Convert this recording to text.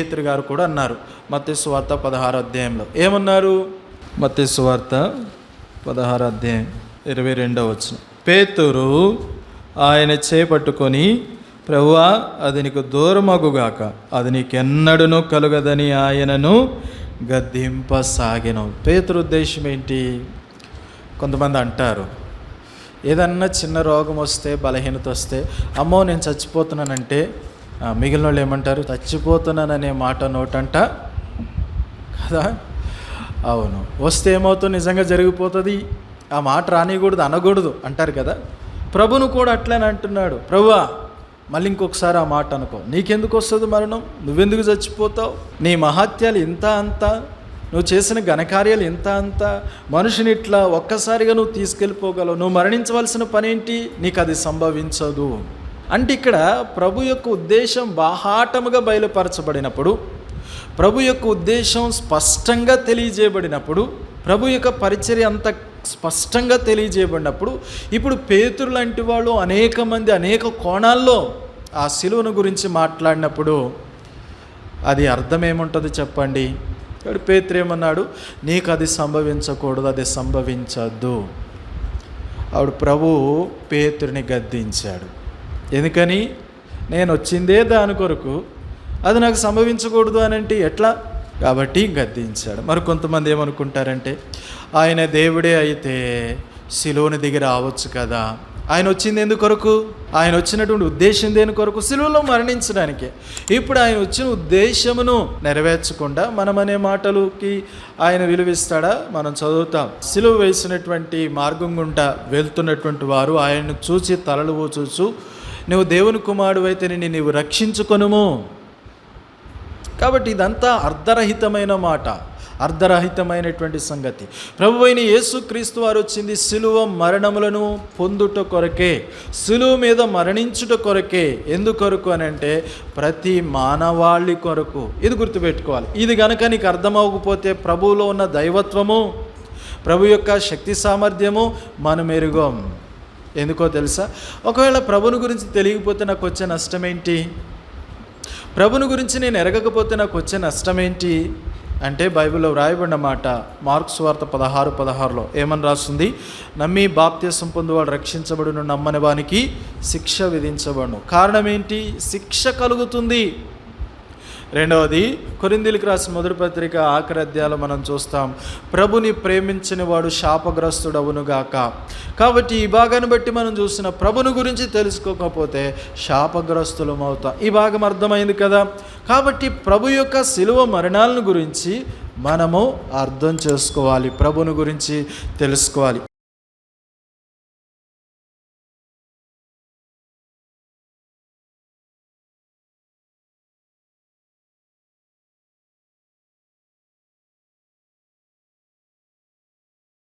పేతురు గారు కూడా అన్నారు. మత్స్యవార్త పదహారు అధ్యాయంలో. ఏమన్నారు? మత్స్యవార్త పదహారు అధ్యాయం ఇరవై రెండవ వచ్చిన పేతురు ఆయన చేపట్టుకొని ప్రభువా అది నీకు దూరమగుగాక. అది నీకెన్నడూను కలుగదని ఆయనను గద్దింపసాగెను పేతురు ఉద్దేశం ఏంటి? కొంతమంది అంటారు ఏదన్నా చిన్న రోగం వస్తే బలహీనత వస్తే అమ్మో నేను చచ్చిపోతున్నానంటే మిగిలిన వాళ్ళు ఏమంటారు? చచ్చిపోతున్నాననే మాట నోటంట. కదా? అవును. వస్తే ఏమవుతుంది? నిజంగా జరిగిపోతుంది. ఆ మాట రానియకూడదు అనకూడదు అంటారు కదా? ప్రభును కూడా అట్లనే అంటున్నాడు. ప్రభువా మళ్ళీ ఇంకొకసారి ఆ మాట అనుకో. నీకెందుకు వస్తుంది మరణం? నువ్వెందుకు చచ్చిపోతావు? నీ మహత్యాలు ఇంత అంత? నువ్వు చేసిన ఘనకార్యాలు ఇంత అంత? మనుషుని ఇట్లా ఒక్కసారిగా నువ్వు తీసుకెళ్ళిపోగలవు. నువ్వు మరణించవలసిన పనేంటి? నీకు అది సంభవించదు. అంటే ఇక్కడ ప్రభు యొక్క ఉద్దేశం బాహాటముగా బయలుపరచబడినప్పుడు ప్రభు యొక్క ఉద్దేశం స్పష్టంగా తెలియజేయబడినప్పుడు ప్రభు యొక్క పరిచర్య అంత స్పష్టంగా తెలియజేయబడినప్పుడు ఇప్పుడు పేతురు లాంటి వాళ్ళు అనేక మంది అనేక కోణాల్లో ఆ శిలువను గురించి మాట్లాడినప్పుడు అది అర్థం ఏముంటుంది చెప్పండి? ఇక్కడ పేతురు ఏమన్నాడు? నీకు అది సంభవించకూడదు అది సంభవించద్దు. ఆవిడ ప్రభు పేతుడిని గద్దించాడు. ఎందుకని? నేను వచ్చిందే దాని కొరకు. అది నాకు సంభవించకూడదు అని అంటే ఎట్లా? కాబట్టి గద్దించాడు. మరి కొంతమంది ఏమనుకుంటారంటే ఆయన దేవుడే అయితే శిలువని దిగి రావచ్చు కదా. ఆయన వచ్చింది ఎందు కొరకు? ఆయన వచ్చినటువంటి ఉద్దేశం దేని కొరకు? సిలువలో మరణించడానికే. ఇప్పుడు ఆయన వచ్చిన ఉద్దేశమును నెరవేర్చకుండా మనం అనే మాటలకి ఆయన విలువిస్తాడా? మనం చదువుతాం. సిలువ వేసినటువంటి మార్గం గుండా వెళ్తున్నటువంటి వారు ఆయన్ను చూచి తలలు ఊచూచు నువ్వు దేవుని కుమారుడు అయితే నిన్ను నీవు రక్షించుకొనుము. కాబట్టి ఇదంతా అర్ధరహితమైన మాట అర్ధరహితమైనటువంటి సంగతి. ప్రభు అయిన యేసుక్రీస్తు వారు వచ్చింది సిలువ మరణములను పొందుట కొరకే సిలువ మీద మరణించుట కొరకే. ఎందు కొరకు అని అంటే ప్రతి మానవాళి కొరకు. ఇది గుర్తుపెట్టుకోవాలి. ఇది గనక నీకు అర్థమవకపోతే ప్రభువులో ఉన్న దైవత్వము ప్రభు యొక్క శక్తి సామర్థ్యము మనమెరుగం. ఎందుకో తెలుసా? ఒకవేళ ప్రభుని గురించి తెలియకపోతే నాకు వచ్చే నష్టం ఏంటి? ప్రభుని గురించి నేను ఎరగకపోతే నాకు వచ్చే నష్టం ఏంటి? అంటే బైబిల్లో వ్రాయబడిన మాట మార్క్స్ వార్త పదహారు పదహారులో ఏమని రాస్తుంది? నమ్మి బాప్త్యసం పొందువాడు రక్షించబడును నమ్మని వానికి శిక్ష విధించబడును. కారణం ఏంటి? శిక్ష కలుగుతుంది. రెండవది కొరిందిలికి రాసిన మొదటి పత్రిక ఆఖరి అధ్యాయంలో మనం చూస్తాం ప్రభుని ప్రేమించిన వాడు శాపగ్రస్తుడవునుగాక కాబట్టి ఈ భాగాన్ని బట్టి మనం చూసిన ప్రభుని గురించి తెలుసుకోకపోతే శాపగ్రస్తులం అవుతాం. ఈ భాగం అర్థమైంది కదా? కాబట్టి ప్రభు యొక్క శిలువ మరణాలను గురించి మనము అర్థం చేసుకోవాలి ప్రభుని గురించి తెలుసుకోవాలి.